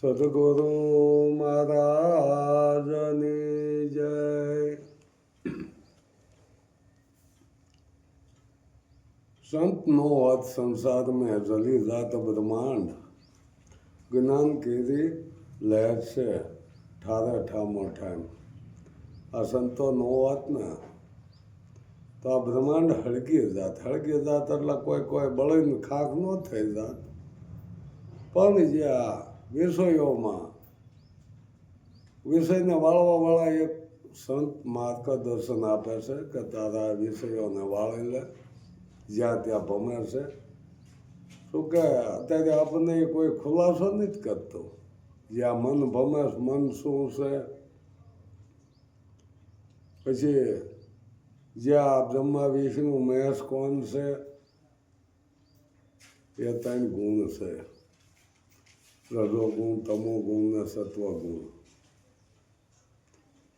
સદગુરુ મહારાજની જય. સંતનો અર્થ સંસાર મેં જલી રાત બ્રહ્માંડ. જ્ઞાન કેરી લહેર છે? ઠારે ઠામો ઠામ. આ સંતોનો અર્થ ને. તો આ બ્રહ્માંડ હળગી જાત. હળગી જાત એટલે કોઈ કોઈ બળીને ખાખ ન થઈ જાત. પણ જે આ વિષયોમાં. વિષયને વાળવા વાળા એક સંત માર્ગદર્શન આપે છે કે તારા વિષયોને વાળી લે, જ્યાં ત્યાં ભમે છે. શું કે, અત્યારે આપણને કોઈ ખુલાસો નથી કરતો. જ્યાં મન ભમે મન શું છે? પછી જ્યાં બ્રહ્મા વિષ્ણુ મહેશ કોણ છે? એ ત્રણ ગુણ છે. રજો તમોગુણ તમો ગુણ ને સત્વ ગુણ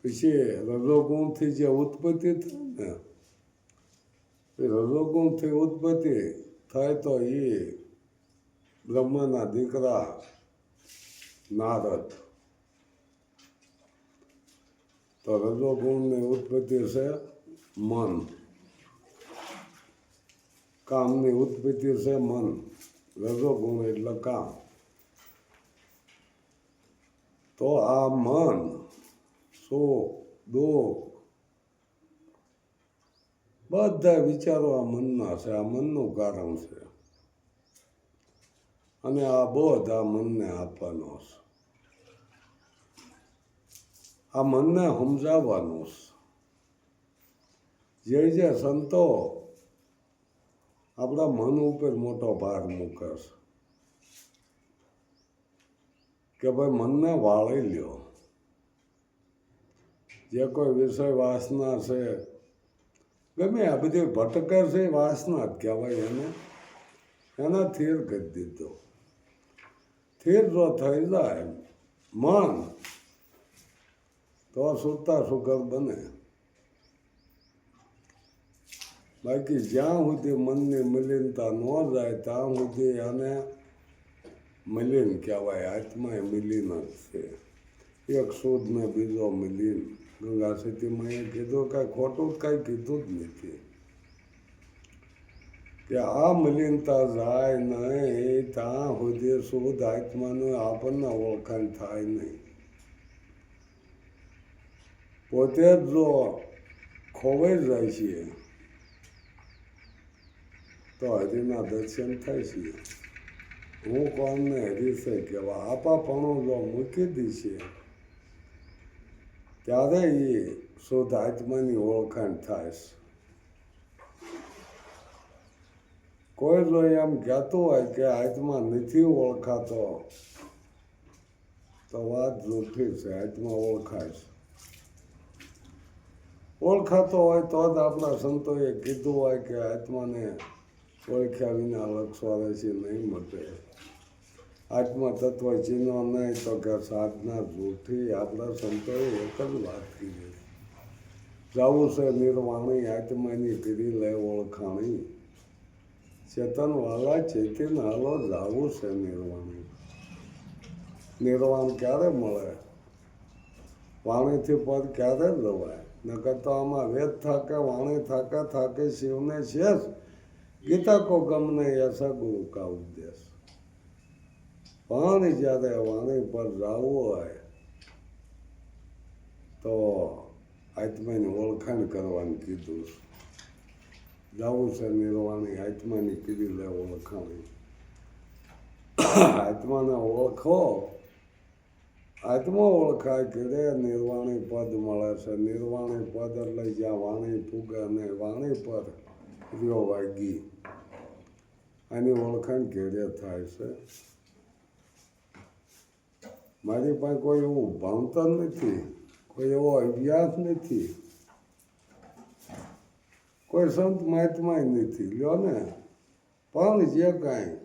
પછી રજોગુણથી જે ઉત્પત્તિ થાય ને એ રજોગુણથી ઉત્પત્તિ થાય તો એ બ્રહ્માના દીકરા નારદ તો રજોગુણની ઉત્પત્તિ છે મન કામની ઉત્પત્તિ છે મન રજોગુણ એટલે કામ તો આ મન સુખ દુઃખ બધા વિચારો આ મનના છે, આ મનનું કારણ છે. અને આ બોધ આ મનને આપવાનો છે. આ મનને સમજાવવાનું જે જે સંતો આપણા મન ઉપર મોટો ભાર મૂકે છે. કે ભાઈ મનને વાળી લ્યો. જે કોઈ વિષય વાસના છે, ગમે આ બધી ભટકર છે વાસના જ કહેવાય એને. એના થીર કરી દીધો. થીર જો થઈ જાય મન તો સુતા સુગર બને. બાકી જ્યાં સુધી મનની મલિનતા ન જાય, ત્યાં સુધી એને મલિન કહેવાય એ મિલીન જ છે એક શોધ ને બીજો મિલીન ગંગા સ્થિતિમાં એ કીધું કાંઈ ખોટું જ કાંઈ કીધું જ નથી કે આ મલિનતા જાય નહીં ત્યાં સુધી શુદ્ધ આત્માનું આપણને ઓળખાણ થાય નહીં પોતે જ જો ખોવાઈ જાય છે તો હરિના દર્શન થાય છે હું કોણને હરીશે કહેવા આપાપણું જો મૂકી દીશે. ત્યારે એ શુદ્ધ આત્માની ઓળખાણ થાય કોઈ જો એમ કહેતું હોય કે આત્મા નથી ઓળખાતો, તો વાત જૂઠી છે, આત્મા ઓળખાય છે. ઓળખાતો હોય તો જ આપણા સંતોએ કીધું હોય કે આત્માને ઓળખ્યા વિના લક્ષવારે છે નહીં મટે આત્મા તત્વ ચિહ્નો નહીં તો કે સાધના જૂઠી આપણા સંતોએ એક જ વાત કીધી જવું છે, નિર્વાણી આત્માની પીરી લે ઓળખાણી ચેતન વાલા ચેતન હાલો જાવું છે નિર્વાણી નિર્વાણ ક્યારે મળે વાણીથી પદ ક્યારે જવાય નકર તો આમાં વેદ થાકે વાણી થાકે થાકે શિવને શેષ? ગીતા કો ગમને એસા ગુરુ કા ઉપદેશ પણ જ્યારે વાણી પર જવું હોય, તો આત્માની ઓળખાણ કરવાનું કીધું જવું છે નિર્વાણી, આત્માની કીધી લે ઓળખાણી. આત્માને ઓળખો, આત્મા ઓળખાય કે નિર્વાણી પદ મળે છે. નિર્વાણી પદ એટલે જ્યાં વાણી ફૂગે ને વાણી પર રહ્યો વાગી. આની ઓળખાણ કેડે થાય છે. મારી પાસે કોઈ એવું ભણતર નથી, કોઈ એવો અભ્યાસ નથી. કોઈ સંત મહાત્માય નથી, લ્યો ને. પણ જે કાંઈ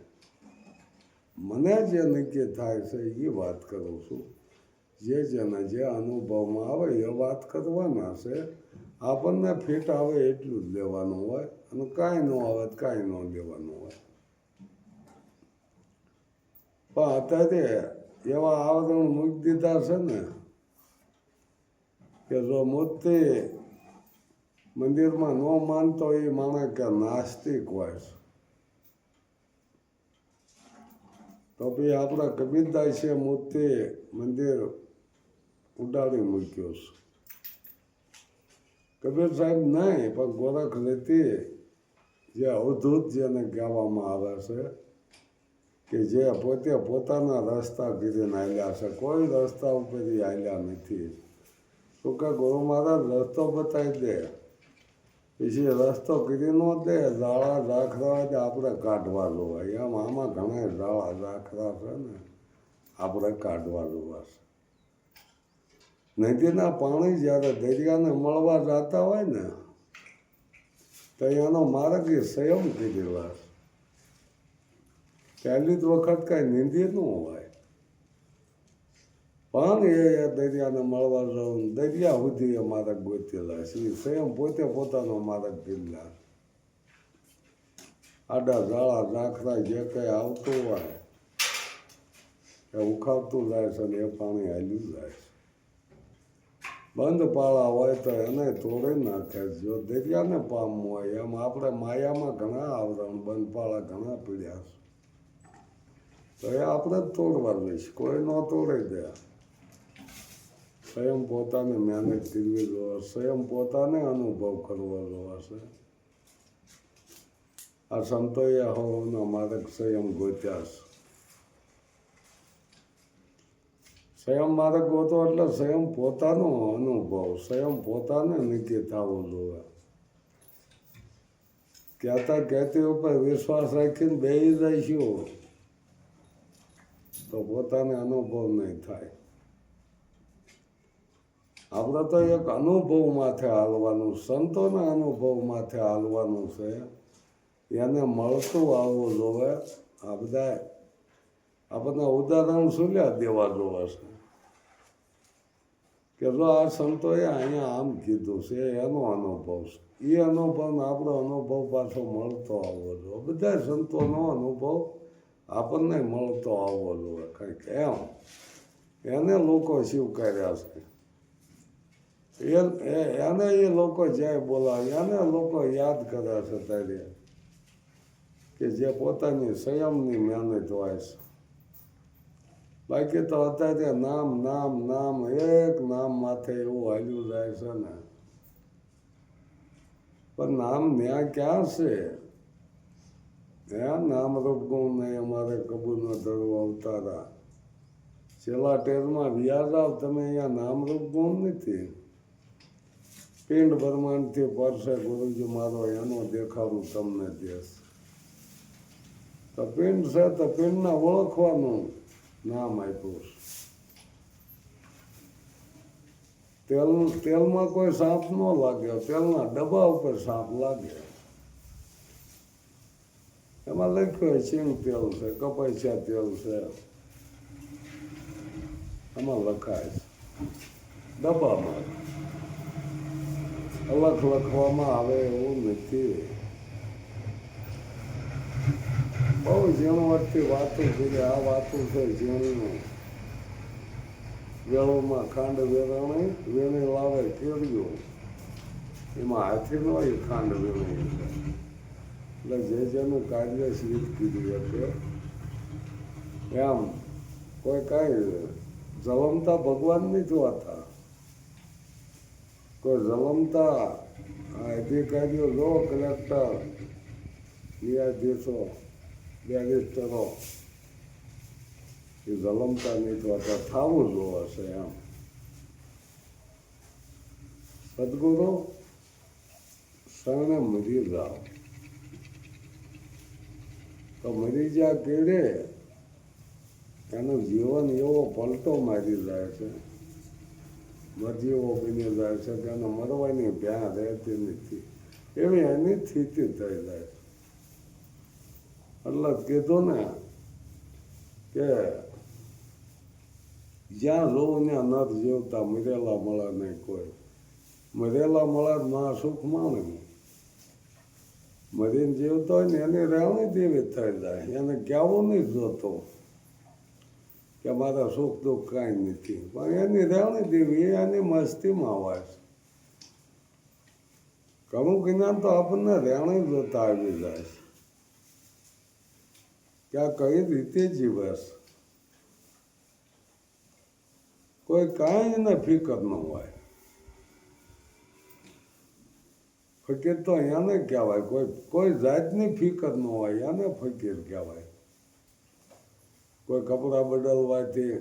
મને જે નક્કી થાય છે એ વાત કરું છું. જે જેના જે અનુભવમાં આવે એ વાત કરવાના છે. આપણને ફિટ આવે એટલું જ લેવાનું હોય અને કાંઈ ન આવે કાંઈ ન લેવાનું હોય. પણ અત્યારે એવા આવરણ મૂકી દીધા છે ને, કે જો મૂર્તિ મંદિરમાં ન માનતો એ માણે કે નાસ્તિક હોય છે. તો પછી આપણા છે મૂર્તિ મંદિર ઉડાડી મૂક્યો છે. કબીર સાહેબ નહીં, પણ ગોરખ રેતી જે અવધૂત જેને કહેવામાં આવે છે કે જે પોતે પોતાના રસ્તા કરીને હાલ્યા છે કોઈ રસ્તા ઉપરથી હાલ્યા નથી. તો કે ગુરુ મહારાજ, રસ્તો બતાવી દે. પછી રસ્તો કીધી ન દે, ઝાડા ઝાખરા જ આપણે કાઢવાનું હોય. એમ આમાં ઘણા ઝાડા ઝાખરા છે ને, આપણે કાઢવાનું હશે છે નદીના પાણી જ્યારે દરિયાને મળવા જતા હોય ને, તો એનો માર્ગ સંયમ કીધેલા પહેલી જ વખત કાંઈ નિંદી ન હોય. પણ એ દરિયાને મળવા જવું દરિયા સુધી એ મારક ગોતેલા એ સ્વયં પોતે પોતાનો મારક કીધેલા આડા ઝાડા નાખતા જે કંઈ આવતું હોય, એ ઉખાવતું જાય છે ને એ પાણી હાલ્યું જાય છે. બંધ પાળા હોય તો એને તોડી નાખે. જો દરિયાને પામવું હોય, એમ આપણે માયામાં ઘણા આવરણ, બંધ પાળા ઘણા પીડ્યા છે. તો એ આપણે જ તોડવા છે. કોઈ ન તોડી દે સ્વયં પોતાને મહેનત કરવી જોવા સ્વયં પોતાને અનુભવ કરવો જોવાશે આ સંતોએ હોવાનો માર્ગ સ્વયં ગોત્યા છે. સ્વયં માર્ગ ગોતો એટલે સ્વયં પોતાનો અનુભવ, સ્વયં પોતાને નક્કી થવો જોવે કહેતા કહેતી ઉપર વિશ્વાસ રાખીને બેસી જઈશું. તો પોતાને અનુભવ નહીં થાય. આપણે તો એક અનુભવ માથે હાલવાનું, સંતોના અનુભવ માથે હાલવાનું છે. એને મળતું આવવું જોવે. આ બધા આપણને ઉદાહરણ શું લ્યા દેવા જોવા છે? કે જો આ સંતોએ અહીંયા આમ કીધું છે, એનો અનુભવ છે. એ અનુભવ આપણો અનુભવ પાછો મળતો આવવો જોઈએ બધા સંતોનો અનુભવ આપણને મળતો આવવો જોઈએ, કંઈક એમ. એને લોકો સ્વીકાર્યા છે? એ- એને એ લોકો જાય બોલાવે, એને લોકો યાદ કરે છે ત્યારે કે જે પોતાની સંયમની મહેનત હોય છે. બાકી તો અત્યારે નામ નામ નામ, એક નામ માથે એવું હાલ્યું જાય છે ને. પણ નામ ન્યા ક્યાં છે? ત્યાં નામ રૂપ ગુણ નહીં અમારે કબૂલ ધરો અવતારા. છેલ્લા ટેરમાં વ્યાજાવ તમે અહીંયા નામ રૂપ ગુણ નથી. પિંડ બ્રહ્માંડથી પરસે ગુરુજી, મારો એનો દેખાડું તમને દેશ. તો પિંડ છે તો પિંડને ઓળખવાનું નામ આપ્યું તેલ, તેલમાં કોઈ સાપ ન લાગ્યો તેલના ડબ્બા ઉપર સાપ લાગે. એમાં લખ્યું સિંગ તેલ છે કપાસિયા તેલ છે એમાં લખાય છે ડબ્બામાં અલગ લખવામાં આવે એવું નથી બહુ ઝીણવટથી વાતો કરી આ વાતો છે ઝીણનું વેળોમાં ખાંડ વેરાણી વેણી લાવે કેળીઓ એમાં હાથી ન હોય ખાંડ વેણી એટલે જે જેનું કાર્ય સિદ્ધ કીધું હશે એમ કોઈ કાંઈ જલમતા ભગવાન નથી હોતા કોઈ જલમતા અધિકારીઓ જો કલેક્ટર ન્યાયાધીશો બેરિસ્ટરો એ જલમતા નહીં જોતા થવું જોવે હશે એમ. સદગુરુ શરણે મરી જાઓ. તો મરી જા કેડે એનું જીવન એવો પલટો મારી જાય છે. મરજીવો બની જાય છે એને મરવાની ભ્યાં રહેતી નથી. એવી એની સ્થિતિ થઈ જાય છે. એટલે કીધું ને કે જ્યાં જોવું ત્યાં નર જીવતા, મરેલા મળે નહીં કોઈ. મરેલા મળે ના સુખ માણે મરીને જીવતો હોય ને એની રહેણી દેવી થઈ જાય. એને કહેવું નહીં જોતો કે મારા સુખ દુઃખ કાંઈ નથી. પણ એની રહેણી દેવી એની મસ્તીમાં હોય છે. ઘણું જ્ઞાન તો આપણને રહેણી જોતા આવી જાય છે. કે આ કઈ રીતે જીવે છે? કોઈ કાંઈ ને ફિકર ન હોય. ફકીર તો અહીંયાને કહેવાય. કોઈ કોઈ જાતની ફિકર ન હોય, અહીંયાને ફકીર કહેવાય. કોઈ કપડાં બદલવાથી,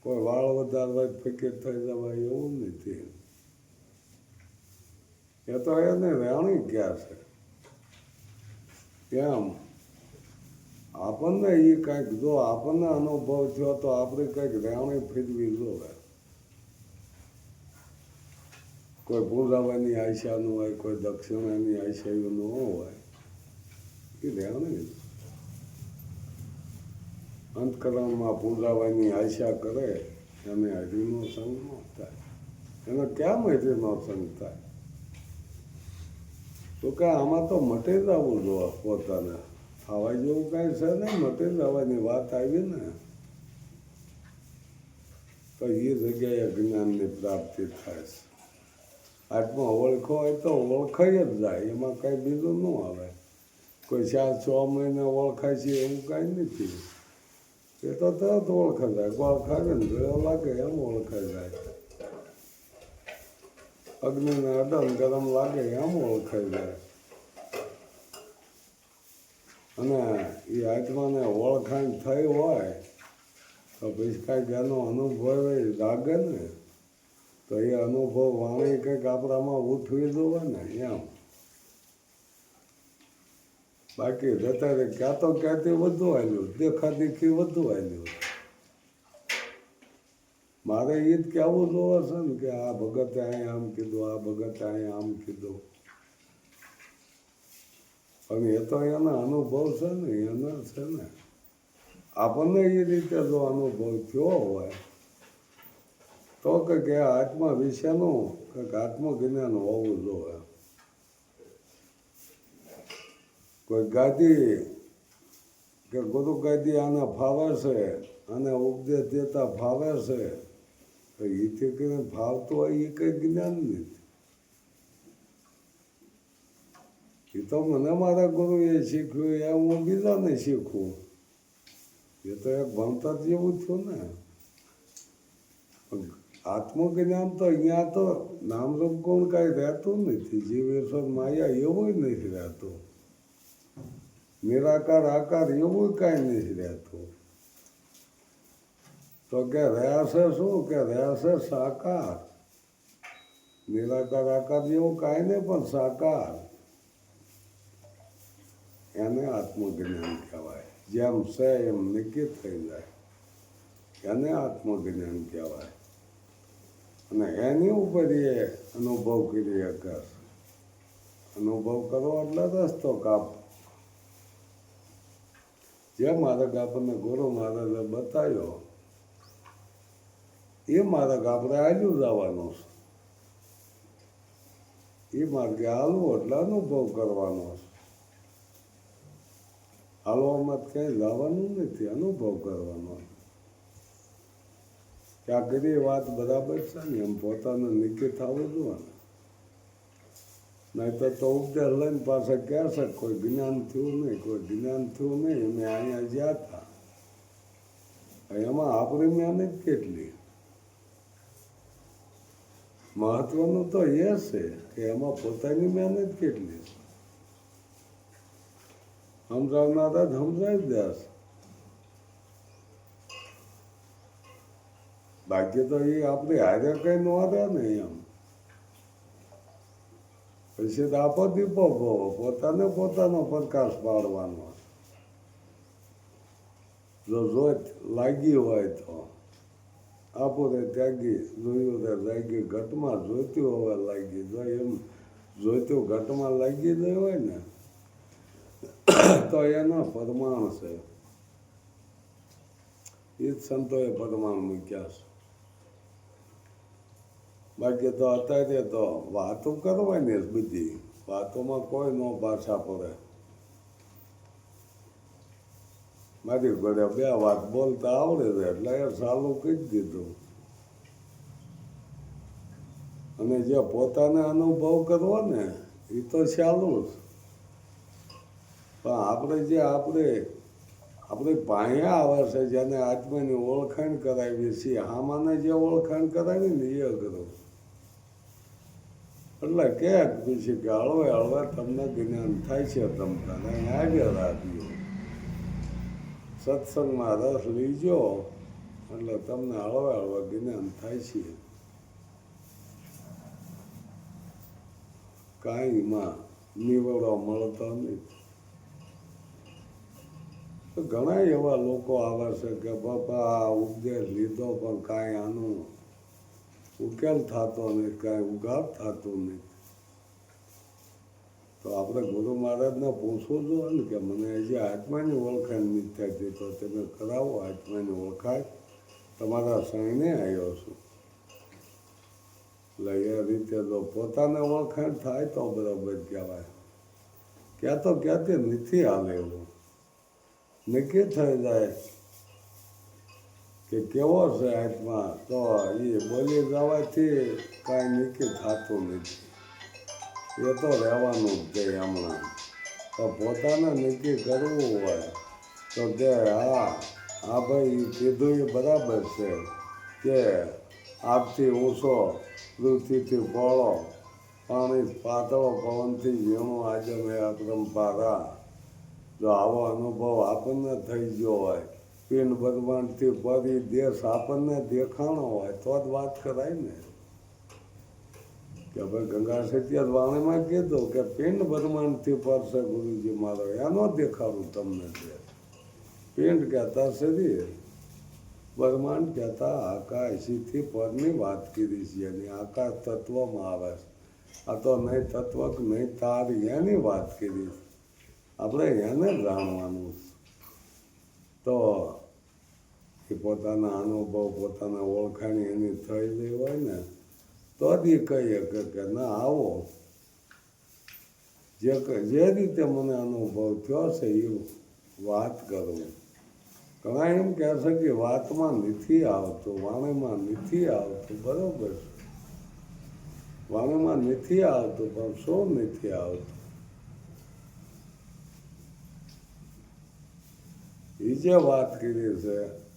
કોઈ વાળ વધારવાથી ફકીર થઈ જવાય, એવું નથી એ તો એને રહેણી ક્યાં છે? એમ આપણને એ કંઈક, જો આપણને અનુભવ થયો તો આપણે કંઈક રહેણી ફેરવી જોવે કોઈ પૂજાવાની આયશાનું હોય, કોઈ દક્ષિણાની આશાનું હોય. એ રહેવાનું કીધું અંતકરણમાં પૂજાવાની આશા કરે, એને હરિનો સંગ ન થાય. એને કેમ હરિનો સંગ થાય? તો કે આમાં તો મટે જ આવવું જોવા પોતાને. આવા જેવું કાંઈ છે નહીં મટે જ આવવાની વાત આવી ને. તો એ જગ્યાએ જ્ઞાનની પ્રાપ્તિ થાય છે. આત્મા ઓળખો હોય તો ઓળખાઈ જ જાય, એમાં કાંઈ બીજું ન આવે. કોઈ ચાર છ મહિને ઓળખાય છે એવું કાંઈ નથી. એ તો તરત ઓળખાઈ જાય ઓળખાવે ને ગળો લાગે એમ ઓળખાઈ જાય. અગ્નિને અડન ગરમ લાગે એમ ઓળખાઈ જાય. અને એ આત્માને ઓળખાણ થઈ હોય, તો પછી કાંઈક એનો અનુભવ લાગે ને. તો એ અનુભવ વાણી કંઈક આપણામાં ઉઠવી જોવે ને એમ. બાકી જતા ક્યાં તો ક્યાંથી વધુ આવ્યું, દેખા દેખી વધુ આવ્યું. મારે એ જ કહેવું જોવે છે ને કે આ ભગતે અહીં આમ કીધું, આ ભગતે અહીં આમ કીધું. પણ એ તો એના અનુભવ છે ને, એના છે ને. આપણને એ રીતે જો અનુભવ થયો હોય તો કે આત્મા વિશેનું કંઈક આત્મજ્ઞાન હોવું જોઈએ. કોઈ ગાદી કે ગુરુ ગાદી આને ફાવે છે અને ઉપદેશ દેતા ફાવે છે, તો એથી કરીને ફાવતું હોય એ કંઈ જ્ઞાન નથી. એ તો મને મારા ગુરુએ શીખ્યું એ હું બીજાને શીખું એ તો એક ભણતર જેવું થયું ને. આત્મજ્ઞાન તો અહીંયા તો નામરૂપ કોણ કાંઈ રહેતું નથી. જીવ ઈશ્વર માયા એવું નથી રહેતું. નિરાકાર, આકાર એવું કાંઈ નથી રહેતું. તો કે રહ્યા છે શું? કે રહ્યા છે સાકાર. નિરાકાર, આકાર જેવું કાંઈ નહીં, પણ સાકાર. એને આત્મજ્ઞાન કહેવાય. જેમ છે એમ નિકિત થઈ જાય. એને આત્મજ્ઞાન કહેવાય. અને એની ઉપર એ અનુભવ કરી શકે અનુભવ કરો એટલે રસ્તો કાપ. જે માર્ગ આપણને ગુરુ મહારાજે બતાવ્યો, એ માર્ગ આપણે આજુ જવાનો છે. એ માર્ગે હાલવું એટલે અનુભવ કરવાનો છે. હાલવામાં ક્યાંય લાવવાનું નથી, અનુભવ કરવાનો કે આ કરી વાત બરાબર છે ને, એમ પોતાને નિશ્ચિત થવું જોવાનું નહીં તો ઉપદેશ લઈને પાછા કહેશે કોઈ જ્ઞાન થયું નહીં, કોઈ જ્ઞાન થયું નહીં, અમે અહીંયા જ્યાં હતા. એમાં આપણી મહેનત કેટલી? મહત્વનું તો એ છે કે એમાં પોતાની મહેનત કેટલી સમજાવનારા સમજાવી દેશે બાકી તો એ આપણે હારે કઈ ન હારે ને એમ. પછી તો આપો દીપો ભોવો પોતાને પોતાનો પ્રકાશ પાડવાનો. જો જોત લાગી હોય તો. આપો તે ત્યાગી, જોયું તે લાગી ઘટમાં જોઈતું હોય લાગી જો એમ. જોઈતું ઘટમાં લાગી ગયું હોય ને, તો એના પરમાણ છે. એ જ સંતોએ પરમાણ મૂક્યા છે. બાકી તો અત્યારે તો વાતો કરવાની બધી. વાતોમાં કોઈ ન પાછા પડે મારી ઘરે બે વાત બોલતા આવડે છે, એટલે એ સારું કહી દીધું. અને જે પોતાને અનુભવ કરવો ને, એ તો ચાલુ જ. પણ આપણે જે આપણે આપણે પાયા આવે છે, જેને આત્માની ઓળખાણ કરાવી છે આમાંને જે ઓળખાણ કરાવી ને, એ કરો એટલે કે પછી કે હળવે તમને જ્ઞાન થાય છે તમતાને. આગળ રાખ્યો સત્સંગમાં રસ લીજો એટલે તમને હળવે હળવે જ્ઞાન થાય છે. કાંઈમાં નિવડો મળતો નથી ઘણા એવા લોકો આવે છે કે, બાપા ઉપદેશ લીધો પણ કાંઈ આનું ઉકેલ થતો નથી કાંઈ ઉગાડ થતો નથી તો આપણે ગુરુ મહારાજને પૂછવું જોઈએ ને કે મને હજી આત્માની ઓળખાણ નથી થતી તો તમે કરાવો, આત્માની ઓળખાણ. તમારા સાઈને આવ્યો છું. એટલે એ રીતે તો પોતાને ઓળખાણ થાય તો બરાબર કહેવાય. ક્યાં તો ક્યાંથી નથી હાલે એવું. નક્કી થઈ જાય. કે કેવો છે આત્મા તો એ બોલી જવાથી કાંઈ નીકળી થતું નથી. એ તો રહેવાનું જ છે હમણાં. તો પોતાને નક્કી કરવું હોય તો કે હા હા ભાઈ કીધું એ બરાબર છે કે આપથી ઊંચો પૃથ્વીથી પહોળો, પાણી પાતળો પવનથી જીણો આજે મેં અક્રમ પારા. જો આવો અનુભવ આપણને થઈ ગયો હોય પિંડ બ્રહ્માંડથી પરી દેશ આપણને દેખાણો હોય તો જ વાત કરાય ને. કે ભાઈ ગંગા સત્યા વાણીમાં કીધું કે પિંડ ભગવાનથી પર છે ગુરુજી મારો, એનો દેખાડું તમને છે. પિંડ કહેતા શરીર, ભગવાન કહેતા આકાશથી પરની વાત કરી છે એની આકાશ તત્વમાં આવે છે. આ તો નહીં તત્વ નહીં તાર, એની વાત છે. આપણે એને જાણવાનું છે. તો એ પોતાના અનુભવ, પોતાના ઓળખાણી એની થયેલી હોય ને, તો જ એ કે કે ના, આવો. જે જે રીતે મને અનુભવ થયો છે એ વાત કરું. ઘણા એમ કહે કે વાતમાં નથી આવતું, વાણીમાં નથી આવતું, બરાબર. છે વાણીમાં નથી આવતું, પણ શું નથી આવતું? એ જે વાત કરી છે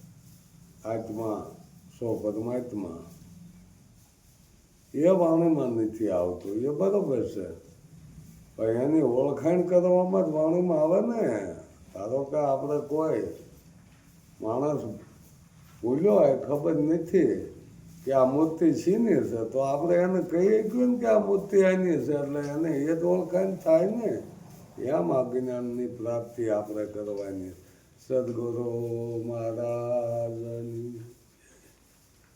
આત્મા સો પરમાત્મા. એ વાણીમાં નથી આવતું, એ બરોબર છે. પણ એની ઓળખાણ કરવામાં જ વાણીમાં આવે ને. ધારો કે આપણે કોઈ માણસ ભૂલ્યો હોય, ખબર નથી કે આ મૂર્તિ છીની છે, તો આપણે એને કહીએ ગયું ને કે આ મૂર્તિ એની છે, એટલે એને એ જ ઓળખાણ થાય ને. એમ આ જ્ઞાનની પ્રાપ્તિ આપણે કરવાની સદગુરુ મહારાજની.